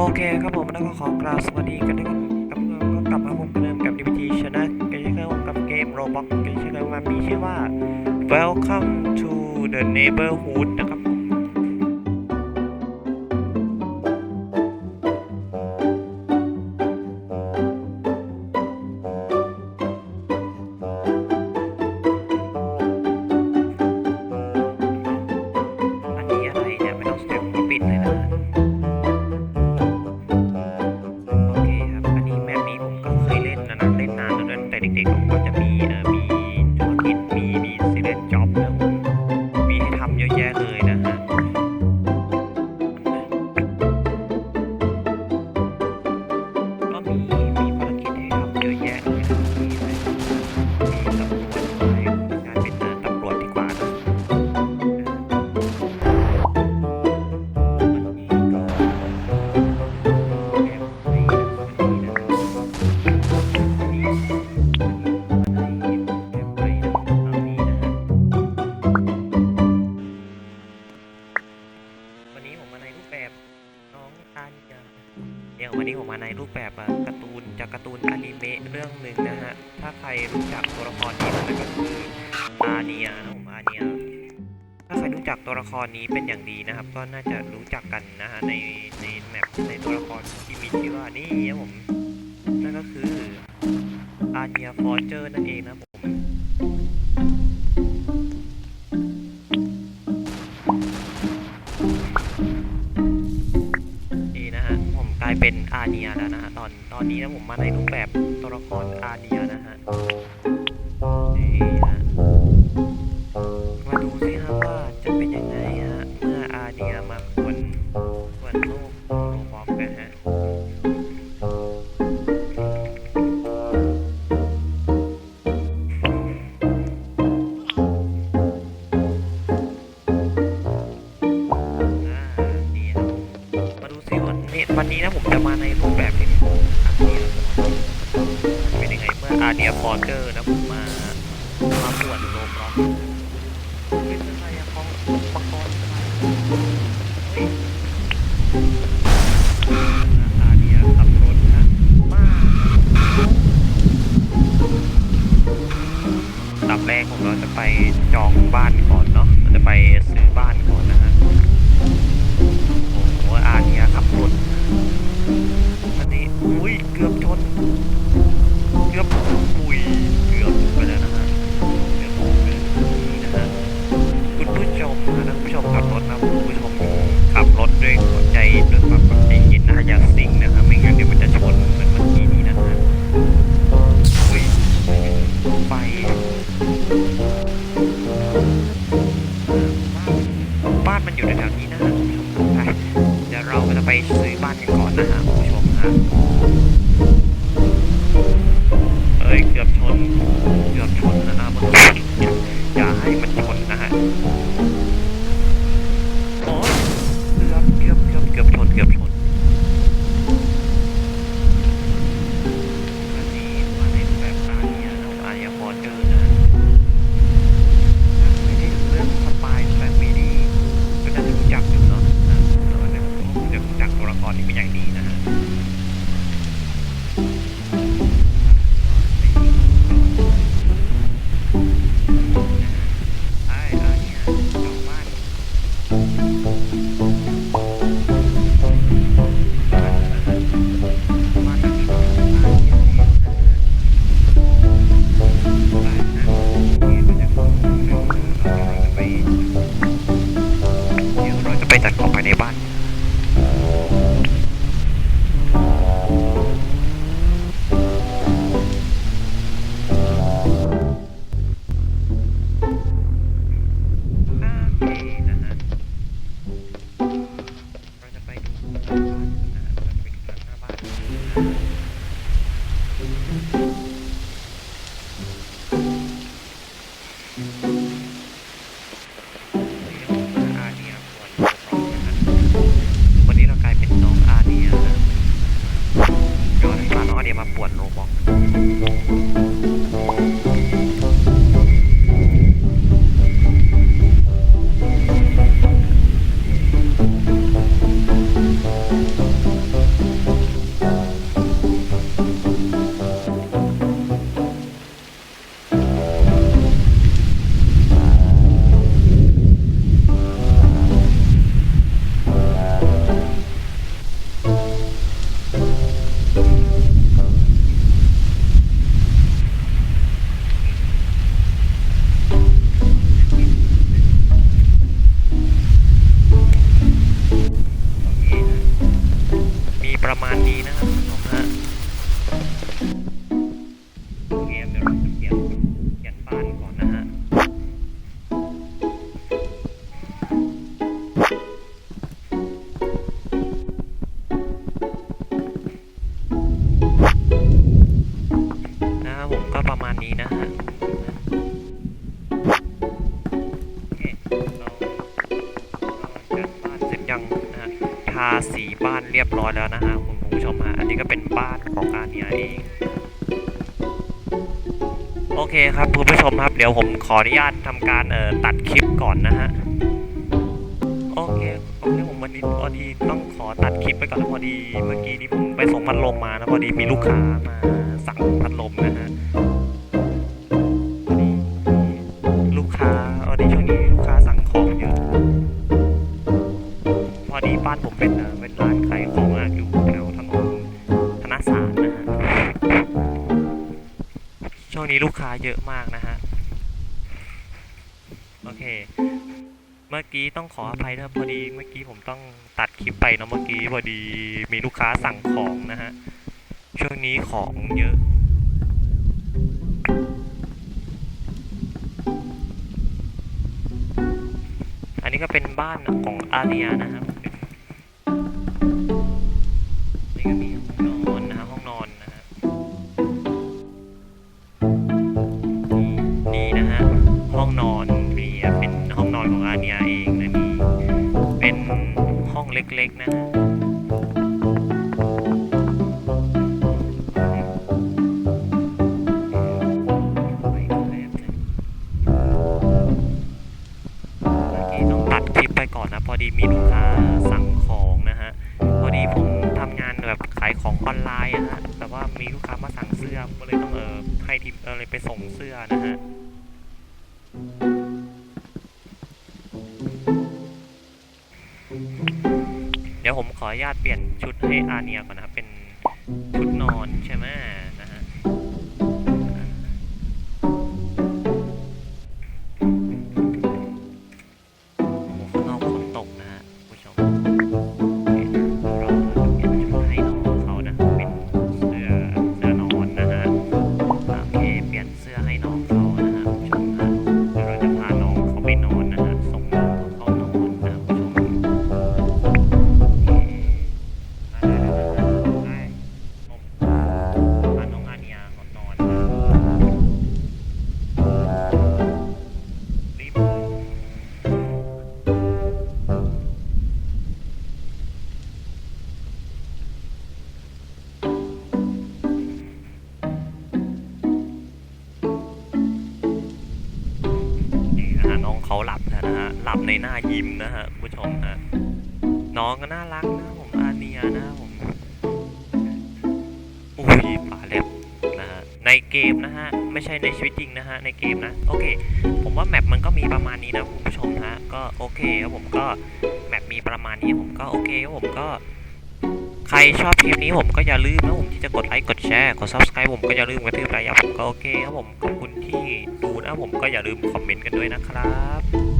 โอเคครับผมแล้วก็ขอกราบสวัสดีกันทุกคนกับก็กลับมาพบกันเดิมกับดีพีทีชนะกันเช่นเคยกับเกมโรบ็อกกันเช่นเคยมามีชื่อว่า Welcome to the Neighborhood นะครับ จากตัวละครนี้เป็นอย่างดีนะครับ ก็น่าจะรู้จักกันนะฮะในในแมปในตัวละครที่มีชื่อว่านี่ครับผมนั่นก็คืออาเนียฟอร์เจอร์นั่นเองนะผมนี่นะฮะผมกลายเป็นอาเนียแล้วนะฮะตอนตอนนี้นะผมมาในรูปแบบตัวละครอาเนีย อะพอเตอร์แล้วผมมามาปวดโลกล็อกไม่เป็นไรอะพอปกรณ์อาเดียขับรถนะบ้าตับแรกผมเราจะไปจองบ้านก่อนเนาะเราจะไปซื้อบ้านก่อนนะฮะ ประมาณนี้นะครับคุณผู้ชมฮะ ก็เป็นบ้านของอาเนียเอง โอเคครับคุณผู้ชมครับ เดี๋ยวผมขออนุญาตทำการเอ่อตัดคลิปก่อนนะฮะ โอเคโอเคผมวันนี้พอดีต้องขอตัดคลิปไปก่อนนะพอดี เมื่อกี้นี้ผมไปส่งพัดลมมานะพอดีมีลูกค้ามาสั่งาเยอะมากนะฮะ โอเค เมื่อกี้ต้องขออภัยนะพอดีเมื่อกี้ผมต้องตัดคลิปไปเนอะเมื่อกี้พอดีมีลูกค้าสั่งของนะฮะ ช่วงนี้ของเยอะอันนี้ก็เป็นบ้านของอาเรียนะครับ เล็ก ๆ นะฮะไปกันแล้วนะเมื่อกี้ต้องตัดคลิปไปก่อนนะ พอดีมีลูกค้าสั่งของนะฮะ พอดีผมทำงานแบบขายของออนไลน์อะฮะแต่ว่ามีลูกค้ามาสั่งเสื้อมก็เลยต้องเออให้ทีมเออเลยไปส่งเสื้อนะฮะ ขออนุญาตเปลี่ยนชุดให้อาเนียก่อนนะครับ เป็นชุดนอนใช่ไหม หลับนะฮะ หลับในหน้ายิ้มนะฮะคุณผู้ชมฮะ น้องก็น่ารักนะผมอาเนียนะผมอุ้ยป่าเล็บนะฮะ ในเกมนะฮะ ไม่ใช่ในชีวิตจริงนะฮะ ในเกมนะ โอเค ผมว่าแมปมันก็มีประมาณนี้นะคุณผู้ชมฮะ ก็โอเคครับผมก็แมปมีประมาณนี้ผมก็โอเคครับผมก็ ใครชอบคลิปนี้ผมก็อย่าลืมนะผมที่จะกดไลค์กดแชร์กด subscribe ผมก็อย่าลืมกระทืบไลค์ผมก็โอเคครับผมขอบคุณที่ดูนะผมก็อย่าลืมคอมเมนต์กันด้วยนะครับ